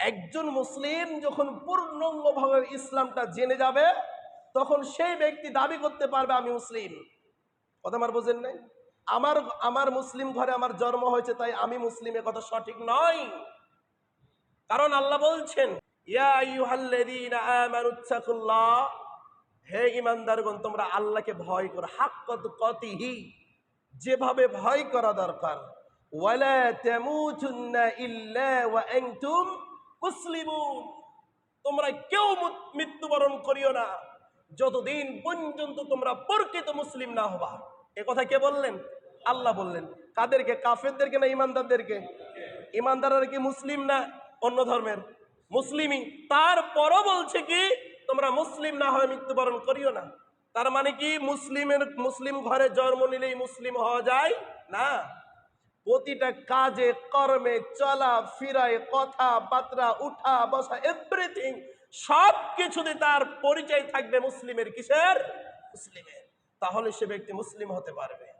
একজন মুসলিম যখন পূর্ণাঙ্গভাবে ইসলামটা জেনে যাবে, তখন সেই ব্যক্তি দাবি করতে পারবে, আমি মুসলিম। কথা আমার বোঝেন নাই? আমার আমার মুসলিম ঘরে আমার জন্ম হয়েছে, তাই আমি মুসলিম, এ কথা সঠিক নয়। কারণ আল্লাহ বলছেন হে ইমানদারগণ তোমরা আল্লাহকে ভয় করো। হাক্কাত কতিহি যেভাবে ভয় করা দরকার। ওয়ালা তামুতুন্না ইল্লা ওয়া আনতুম তোমরা কেউ মৃত্যুবরণ করিও না। যতদিন পর্যন্ত তোমরা প্রকৃত মুসলিম না হবা। এ কথা কে বললেন? আল্লাহ বললেন। কাদেরকে? কাফেরদেরকে না ইমানদারদেরকে? ইমানদাররা কি মুসলিম না অন্য ধর্মের? মুসলিমই। তারপরও বলছে কি, তোমরা মুসলিম না হয়ে মৃত্যুবরণ করিও না। তার মানে কি, মুসলিমের মুসলিম ঘরে জন্ম নিলেই মুসলিম হওয়া যায়? না। প্রতিটা কাজে, কর্মে, চলা, ফিরায়, কথা বার্তা উঠা, বসা এভরিথিং সব কিছুতে তার পরিচয় থাকবে মুসলিমের কিসের? মুসলিমের। তাহলে সে ব্যক্তি মুসলিম হতে পারবে।